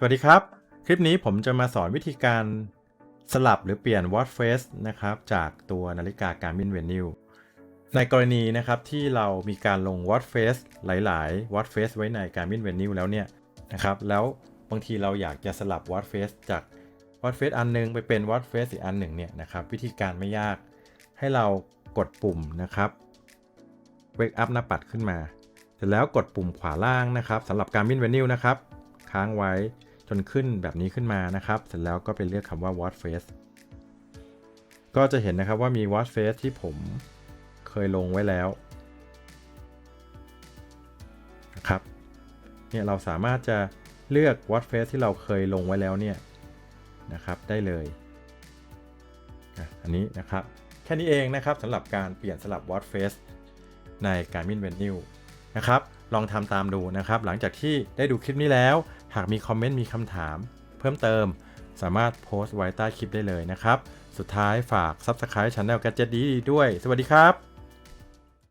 สวัสดีครับ คลิปนี้ผมจะมาสอนวิธีการสลับหรือเปลี่ยน watch face นะครับจากตัวนาฬิกา Garmin Venue ในกรณีนะครับที่เรามีการลง watch face หลาย ๆ watch face ไว้ใน Garmin Venue แล้วเนี่ยนะครับแล้วบางทีเราอยากจะสลับ watch face จาก watch face อันหนึงไปเป็น watch face อีกอันหนึ่งเนี่ยนะครับวิธีการไม่ยากให้เรากดปุ่มนะครับ wake up หน้าปัดขึ้นมา เสร็จแล้วกดปุ่มขวาล่างนะครับสำหรับ Garmin Venue นะครับค้างไว้ จนขึ้นแบบนี้ขึ้นมานะครับ เสร็จแล้วก็ไปเลือกคำว่า watch face ก็จะเห็นนะครับว่ามี watch face ที่ผมเคยลงไว้แล้วนะครับเนี่ยเราสามารถจะเลือก watch face ที่เราเคยลงไว้แล้วเนี่ยนะครับได้เลยอันนี้นะครับ แค่นี้เองนะครับสำหรับการเปลี่ยนสลับ watch face ใน Garmin Venue นะครับ ลองทำตามดูนะครับ หลังจากที่ได้ดูคลิปนี้แล้ว หากมีคอมเมนต์มีคำถาม เพิ่มเติมสามารถโพสต์ไว้ใต้คลิปได้เลยนะครับ สุดท้ายฝาก Subscribe Channel Gadget ดีด้วย สวัสดีครับ